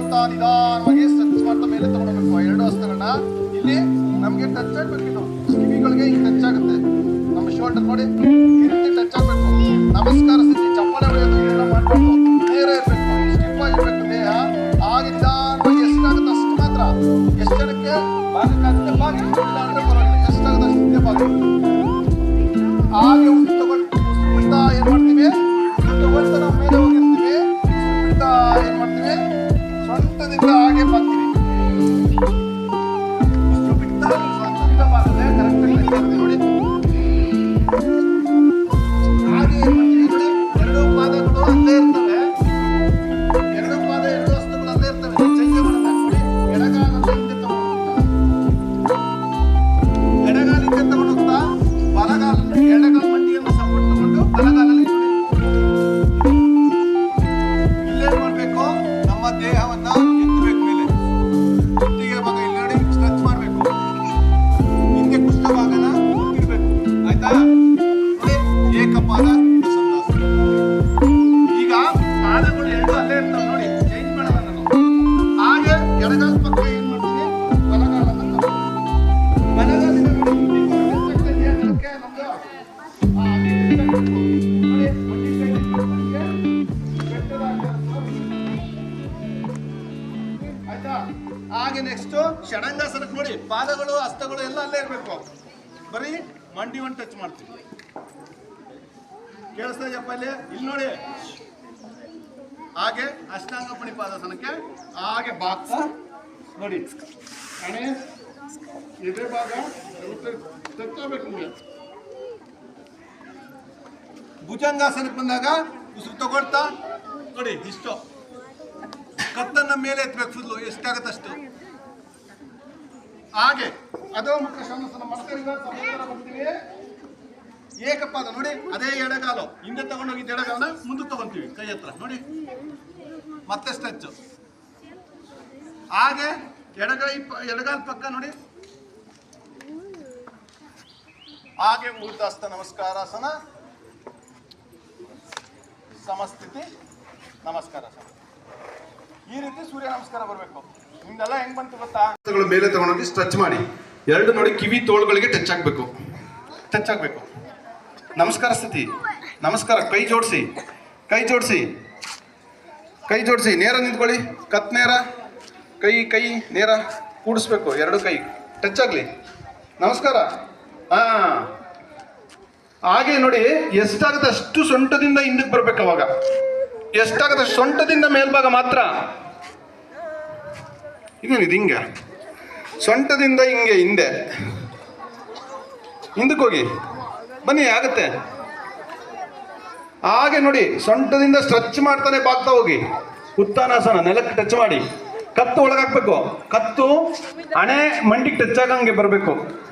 ನಿಧಾನವಾಗಿ ಸ್ಟ್ರೆಚ್ ಮಾಡ್ತಾ ಮೇಲೆ ತಗೊಂಡೋಗ್ಬೇಕು ಎರಡು ಹಸ್ತಗಳನ್ನ ಇಲ್ಲಿ ನಮಗೆ ಟಚ್ ಆಗ್ಬೇಕು ಇದು ಕಿವಿಗಳಿಗೆ ಹಿಂಗೆ ಟಚ್ ಆಗುತ್ತೆ. ನಮ್ಮ ಶೋಲ್ಡರ್ ನೋಡಿ, ಈ ಟಚ್ ಆಗ್ಬೇಕು. ನಮಸ್ಕಾರ ಸ್ಥಿತಿ ಚಪ್ಪಲ ಹೊಡೆಯೋದು ಎಲ್ಲ ಮಾಡ್ಬೇಕು. ನೇರ ಇರಬೇಕು. ಸ್ಟಿಫ್ ಆಗಿರ್ಬೇಕು ದೇಹ. ಆಗ ನಿಧಾನವಾಗಿ ಎಷ್ಟಾಗುತ್ತೆ ಅಷ್ಟು ಮಾತ್ರ. ಎಷ್ಟು ಜನಕ್ಕೆ ಭಾಗಕ್ಕಾಗುತ್ತೆ ಬಾಗಿ ಇಲ್ಲ ಅಂದ್ರೆ ಪರವಾಗಿಲ್ಲ. ಎಷ್ಟಾಗುತ್ತೆ ಅಷ್ಟು ಹಾಗೆ ದೇಹವನ್ನ ಎತ್ತಬೇಕು ಮೇಲೆ. ಕುತ್ತಿಗೆ ಭಾಗ ಇಲ್ಲಿ ಸ್ಟ್ರೆಚ್ ಮಾಡ್ಬೇಕು. ಹಿಂದೆ ಕುಷ್ಠ ಭಾಗನ ಇಡ್ಬೇಕು ಆಯ್ತಾ? ಆಯ್ತಾ? ಹಾಗೆ ನೆಕ್ಸ್ಟ್ ಷಡಂಗಾಸನಕ್ಕೆ ನೋಡಿ, ಪಾದಗಳು, ಹಸ್ತಗಳು ಎಲ್ಲ ಅಲ್ಲೇ ಇರಬೇಕು. ಬರೀ ಮಂಡಿ ಒಂದು ಟಚ್ ಮಾಡ್ತೀವಿ. ಕೇಳಿಸ್ತಾ ಇದೆಯಪ್ಪ ಇಲ್ಲಿ ಇಲ್ಲಿ ನೋಡಿ. ಹಾಗೆ ಅಷ್ಟಾಂಗ ಪಣಿಪಾದಾಸನಕ್ಕೆ ಹಾಗೆ ಬಾಕ್ಸ. ನೋಡಿ. ಹಣೆ ಇದೇ ಭಾಗ ತಗೋಬೇಕು ನಿಮಗೆ. ಭುಜಂಗಾಸನಕ್ಕೆ ಬಂದಾಗ ಉಸಿರು ತಗೊಳ್ತಾ, ನೋಡಿ, ಇಷ್ಟು. ಕತ್ತನ್ನ ಮೇಲೆ ಎತ್ತಬೇಕು ಫುಲ್ಲು, ಎಷ್ಟಾಗುತ್ತೆ ಅಷ್ಟು? ಹಾಗೆ ಅದೋ ಮುಖ ಥರ ಬರ್ತೀವಿ ಏಕಪಾದ, ನೋಡಿ, ಅದೇ ಎಡಗಾಲು. ಹಿಂದೆ ತಗೊಂಡೋಗಿದ್ದ ಎಡಗಾಲ ಮುಂದೆ ತಗೊಂತೀವಿ, ಕೈ ಹತ್ರ, ನೋಡಿ. ಮತ್ತೆ ಸ್ಟ್ರೆಚ್ ಹಾಗೆ, ಎಡಗೈ ಎಡಗಾಲ್ ಪಕ್ಕ, ನೋಡಿ. ಹಾಗೆ ಊರ್ಧಾಸ್ತ ನಮಸ್ಕಾರಾಸನ ಸಮಸ್ಥಿತಿ ರೀತಿ ಸೂರ್ಯ ನಮಸ್ಕಾರ ಬರಬೇಕು. ನಿಮ್ದೆಲ್ಲ ಹೆಂಗ್ ಬಂತು ಗೊತ್ತಾ? ಮೇಲೆ ತಗೊಂಡೋಗಿ ಸ್ಟ್ರೆಚ್ ಮಾಡಿ. ಎರಡು ನೋಡಿ ಕಿವಿ ತೋಳುಗಳಿಗೆ ಟಚ್ ಆಗಬೇಕು. ಟಚ್ ಆಗಬೇಕು. ನಮಸ್ಕಾರ ಸ್ಥಿತಿ. ನಮಸ್ಕಾರ, ಕೈ ಜೋಡಿಸಿ. ಕೈ ಜೋಡಿಸಿ. ಕೈ ಜೋಡಿಸಿ. ನೇರ ನಿಂತ್ಕೊಳ್ಳಿ. ಕತ್ ನೇರ. ಕೈ ಕೈ, ನೇರ ಕೂಡಿಸ್ಬೇಕು. ಎರಡು ಕೈ. ಟಚ್ ಆಗಲಿ. ನಮಸ್ಕಾರ. ಹಾ. ಹಾಗೆ ನೋಡಿ, ಎಷ್ಟಾಗುತ್ತೆ ಅಷ್ಟು ಸೊಂಟದಿಂದ ಹಿಂದಕ್ಕೆ ಬರ್ಬೇಕು ಅವಾಗ. ಎಷ್ಟಾಗುತ್ತೆ ಸೊಂಟದಿಂದ ಮೇಲ್ಭಾಗ ಮಾತ್ರ. ಇದೇನಿದು ಹಿಂಗೆ. ಸೊಂಟದಿಂದ ಹಿಂಗೆ ಹಿಂದೆ. ಹಿಂದಕ್ಕೆ ಹೋಗಿ. ಬನ್ನಿ, ಆಗುತ್ತೆ. ಹಾಗೆ ನೋಡಿ, ಸೊಂಟದಿಂದ ಸ್ಟ್ರೆಚ್ ಮಾಡ್ತಾನೆ ಬಾಗ್ತಾ ಹೋಗಿ. ಉತ್ತಾನಾಸನ, ನೆಲಕ್ಕೆ ಟಚ್ ಮಾಡಿ. ಕತ್ತು ಒಳಗಾಕ್ಬೇಕು. ಕತ್ತು ಹಣೆ ಮಂಡಿಗೆ ಟಚ್ ಆಗಂಗೆ ಬರಬೇಕು.